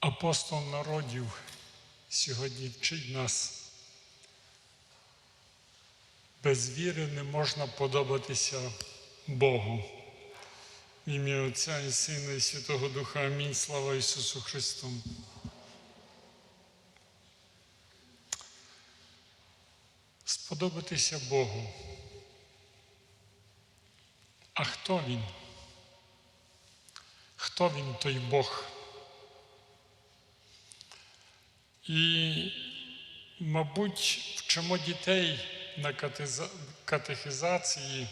Апостол народів сьогодні вчить нас. Без віри не можна подобатися Богу. В ім'я Отця і Сина, і Святого Духа. Амінь. Слава Ісусу Христу. Сподобатися Богу. А хто Він? Хто Він той Бог? І, мабуть, вчимо дітей на катехізації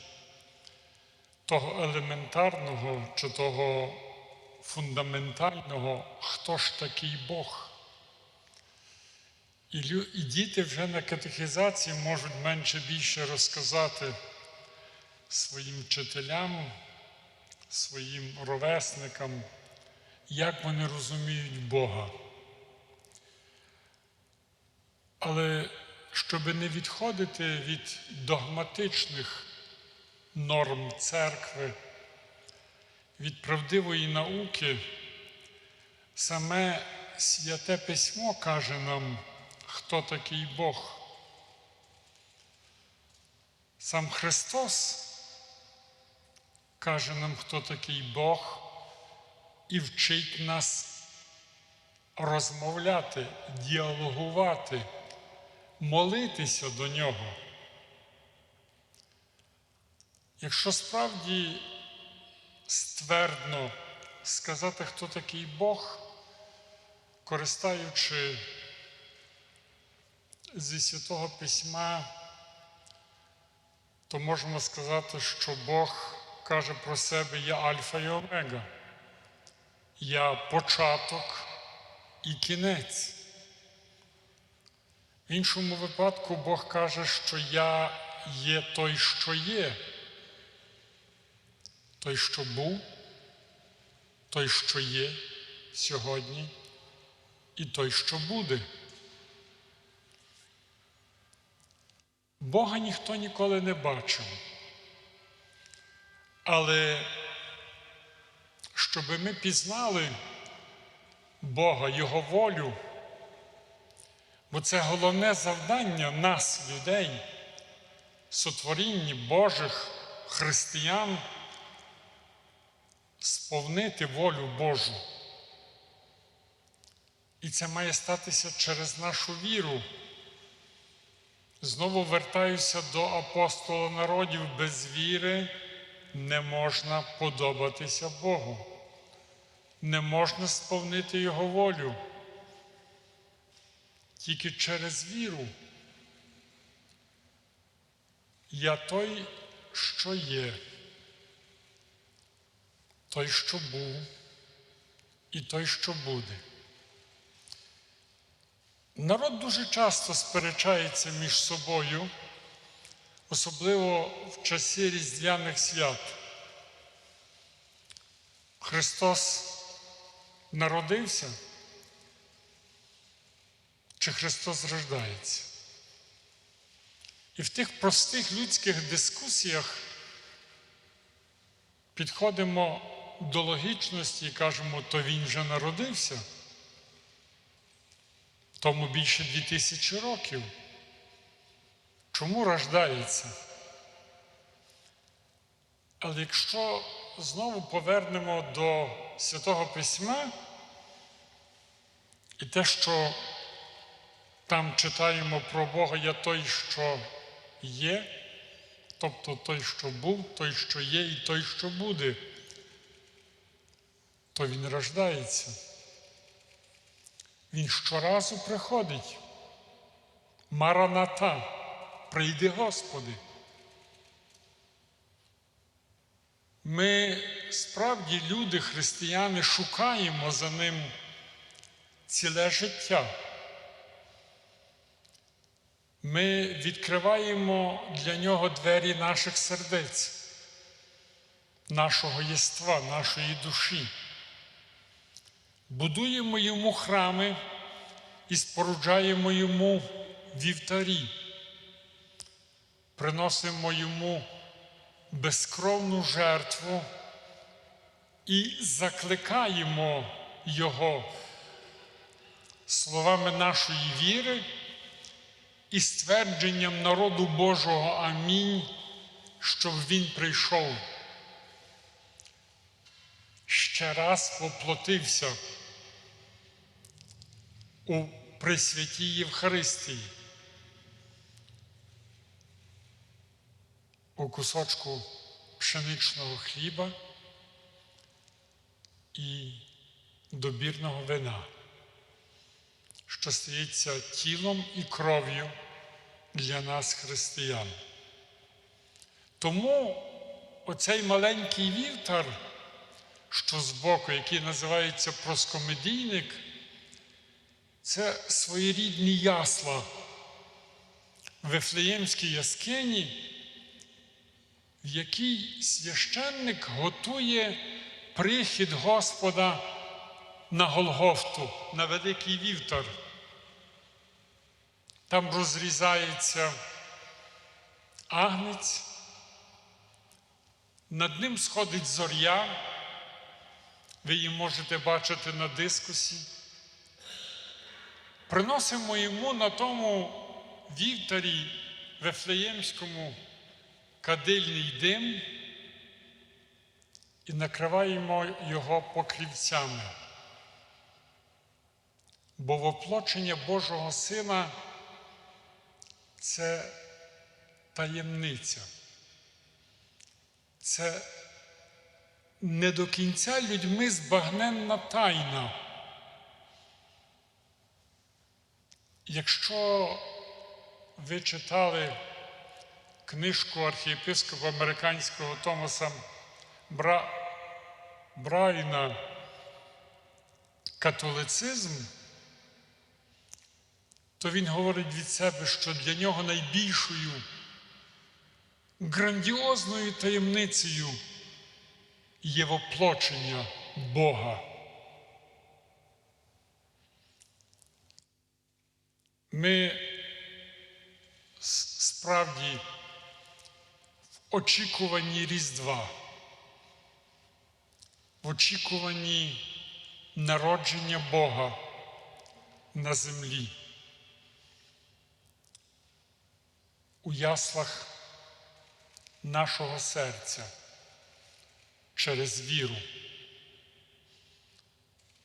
того елементарного чи того фундаментального, хто ж такий Бог. І, і діти вже на катехізації можуть менше більше розказати своїм вчителям, своїм ровесникам, як вони розуміють Бога. Але щоб не відходити від догматичних норм церкви, від правдивої науки, саме святе письмо каже нам, хто такий Бог. Сам Христос каже нам, хто такий Бог, і вчить нас розмовляти, діалогувати, молитися до Нього. Якщо справді ствердно сказати, хто такий Бог, користаючи зі Святого Письма, то можемо сказати, що Бог каже про себе я Альфа і Омега, я початок і кінець. В іншому випадку Бог каже, що я є той, що є, той, що був, той, що є сьогодні, і той, що буде. Бога ніхто ніколи не бачив. Але щоб ми пізнали Бога, Його волю, бо це головне завдання нас, людей, сотворінні Божих християн, сповнити волю Божу. І це має статися через нашу віру. Знову вертаюся до апостола народів. Без віри не можна подобатися Богу, не можна сповнити Його волю. Тільки через віру. Я той, що є, той, що був, і той, що буде. Народ дуже часто сперечається між собою, особливо в часі Різдвяних свят. Христос народився, чи Христос рождається? І в тих простих людських дискусіях підходимо до логічності і кажемо, то Він вже народився. Тому більше дві тисячі років. Чому рождається? Але якщо знову повернемо до Святого Письма і те, що там читаємо про Бога, я той, що є, тобто той, що був, той, що є, і той, що буде, то він рождається. Він щоразу приходить. Мараната, прийди Господи. Ми справді, люди, християни, шукаємо за ним ціле життя. Ми відкриваємо для нього двері наших сердець, нашого єства, нашої душі. Будуємо йому храми і споруджаємо йому вівтарі, приносимо йому безкровну жертву і закликаємо Його словами нашої віри і ствердженням народу Божого Амінь, щоб Він прийшов. Ще раз воплотився у Пресвятій Євхаристії, у кусочку пшеничного хліба і добірного вина, що стається тілом і кров'ю для нас, християн. Тому оцей маленький вівтар, що збоку, який називається проскомедійник, це своєрідні ясла в Вифлеємській яскині, в якій священник готує прихід Господа на Голгофту, на Великий Вівтар. Там розрізається агнець, над ним сходить зоря, ви її можете бачити на дискусі. Приносимо йому на тому вівтарі Вифлеємському кадильний дим і накриваємо його покрівцями. Бо воплочення Божого Сина це таємниця. Це не до кінця людьми збагненна тайна. Якщо ви читали книжку архієпископа американського Томаса Бра... Брайна Католицизм, то він говорить від себе, що для нього найбільшою грандіозною таємницею є воплочення Бога. Ми справді в очікуванні Різдва, в очікуванні народження Бога на землі. У яслах нашого серця через віру.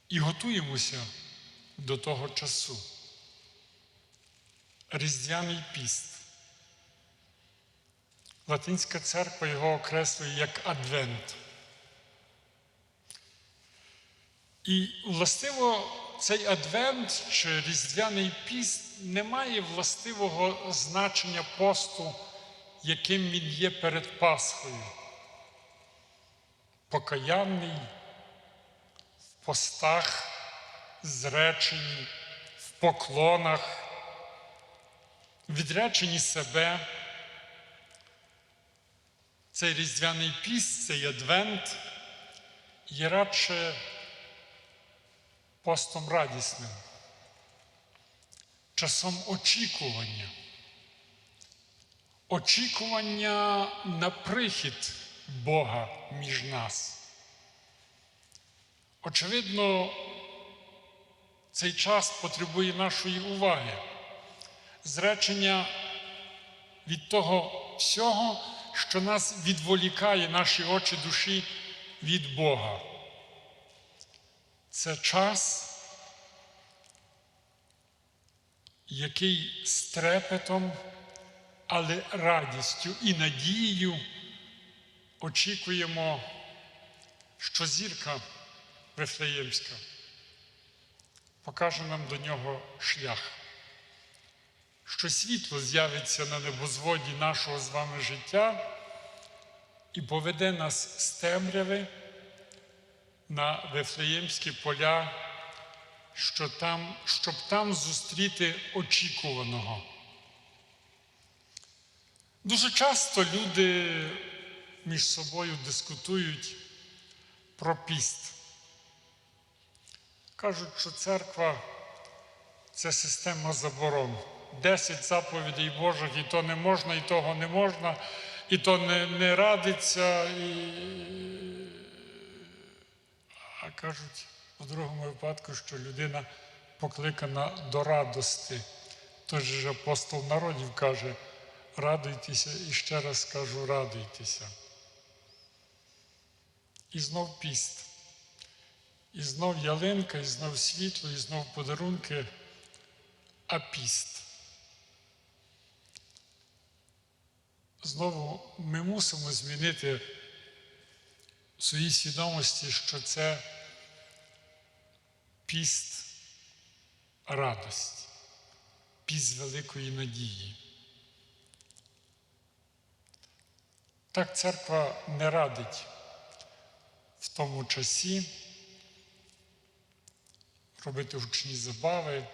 І готуємося до того часу. Різдвяний піст. Латинська церква його окреслює як адвент. І властиво цей адвент чи різдвяний піст не має властивого значення посту, яким він є перед Пасхою. Покаянний в постах, зречені, в поклонах відречені себе. Цей різдвяний піст, цей адвент є радше постом радісним, часом очікування, очікування на прихід Бога між нас. Очевидно, цей час потребує нашої уваги зречення від того всього, що нас відволікає наші очі душі від Бога. Це час, який з трепетом, але радістю і надією очікуємо, що зірка Вифлеємська покаже нам до нього шлях що світло з'явиться на небозводі нашого з вами життя і поведе нас з темряви на Вифлеємські поля, що там, щоб там зустріти очікуваного. Дуже часто люди між собою дискутують про піст. Кажуть, що церква це система заборон. Десять заповідей Божих, і то не можна, і того не можна, і то не, не радиться. І... А кажуть у другому випадку, що людина покликана до радости. Тож же апостол народів каже, радуйтеся і ще раз кажу, радуйтеся. І знов піст. І знов ялинка, і знов світло, і знов подарунки, а піст. Знову ми мусимо змінити в своїй свідомості, що це піст радості, піст великої надії. Так церква не радить в тому часі робити гучні забави,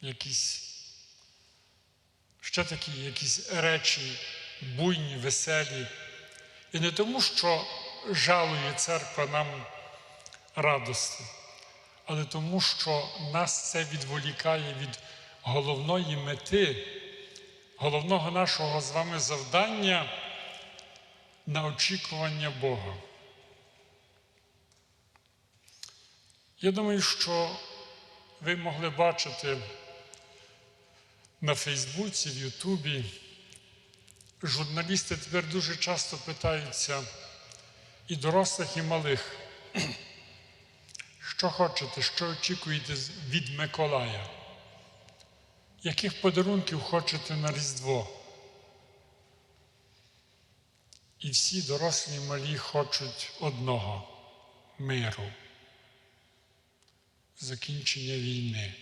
якісь ще такі якісь речі буйні, веселі. І не тому, що жалує церква нам радості, але тому, що нас це відволікає від головної мети, головного нашого з вами завдання на очікування Бога. Я думаю, що ви могли бачити на Фейсбуці, в Ютубі. Журналісти тепер дуже часто питаються і дорослих, і малих, що хочете, що очікуєте від Миколая? Яких подарунків хочете на Різдво? І всі дорослі і малі хочуть одного миру, закінчення війни.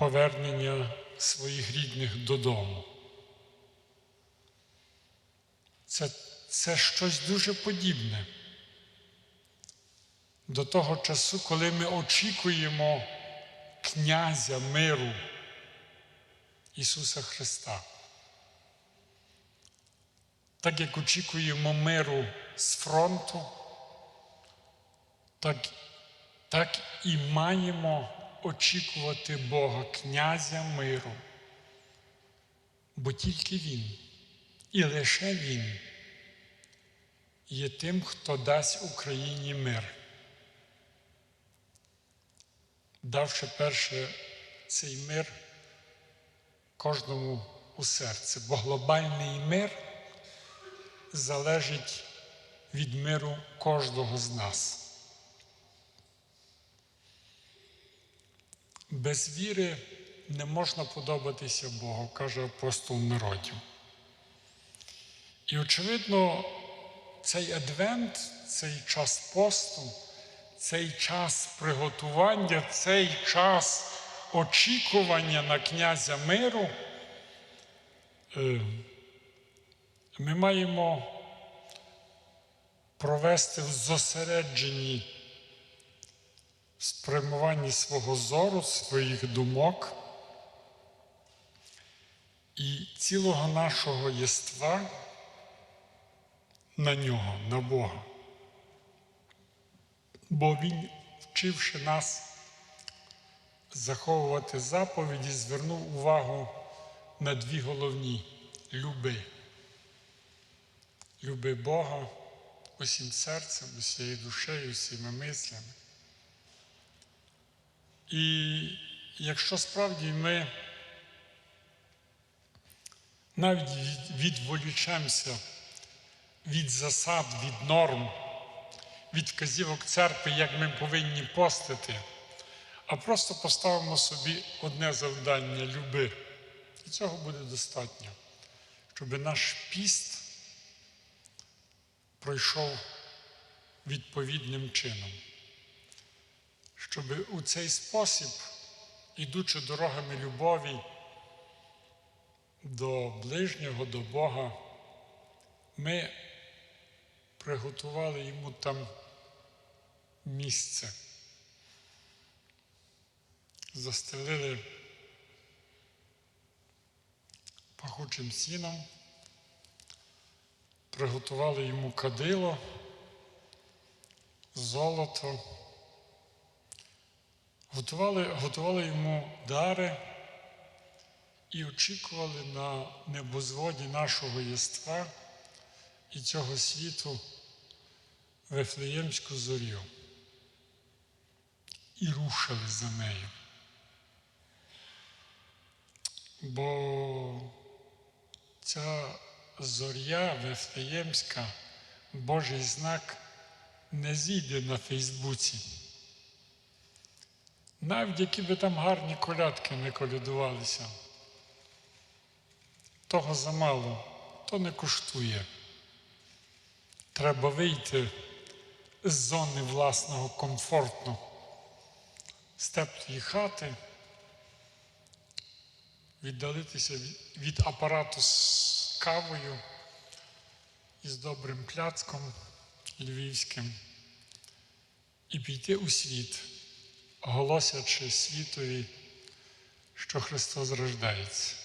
повернення своїх рідних додому. Це, це щось дуже подібне до того часу, коли ми очікуємо князя миру Ісуса Христа. Так як очікуємо миру з фронту, так, так і маємо очікувати Бога, князя миру. Бо тільки Він і лише Він є тим, хто дасть Україні мир. Давши перше цей мир кожному у серце, бо глобальний мир залежить від миру кожного з нас. Без віри не можна подобатися Богу, каже апостол народів. І, очевидно, цей адвент, цей час посту, цей час приготування, цей час очікування на князя миру, е, ми маємо провести в зосередженні спрямуванні свого зору, своїх думок і цілого нашого єства на нього, на Бога. Бо Він, вчивши нас заховувати заповіді, звернув увагу на дві головні люби. Люби Бога усім серцем, усією душею, усіма мислями. І якщо справді ми навіть відволічемося від засад, від норм, від вказівок церкви, як ми повинні постити, а просто поставимо собі одне завдання люби. І цього буде достатньо, щоб наш піст пройшов відповідним чином щоб у цей спосіб, ідучи дорогами любові до ближнього, до Бога, ми приготували йому там місце, застелили пахучим сіном, приготували йому кадило, золото готували, готували йому дари і очікували на небозводі нашого єства і цього світу Вифлеємську зорю і рушили за нею. Бо ця зоря Вифлеємська, Божий знак, не зійде на Фейсбуці. Навіть які би там гарні колядки не колядувалися. Того замало, то не коштує. Треба вийти з зони власного комфорту, з теплої хати, віддалитися від, від апарату з кавою і з добрим пляцком львівським і піти у світ, голосячи світові, що Христос рождається.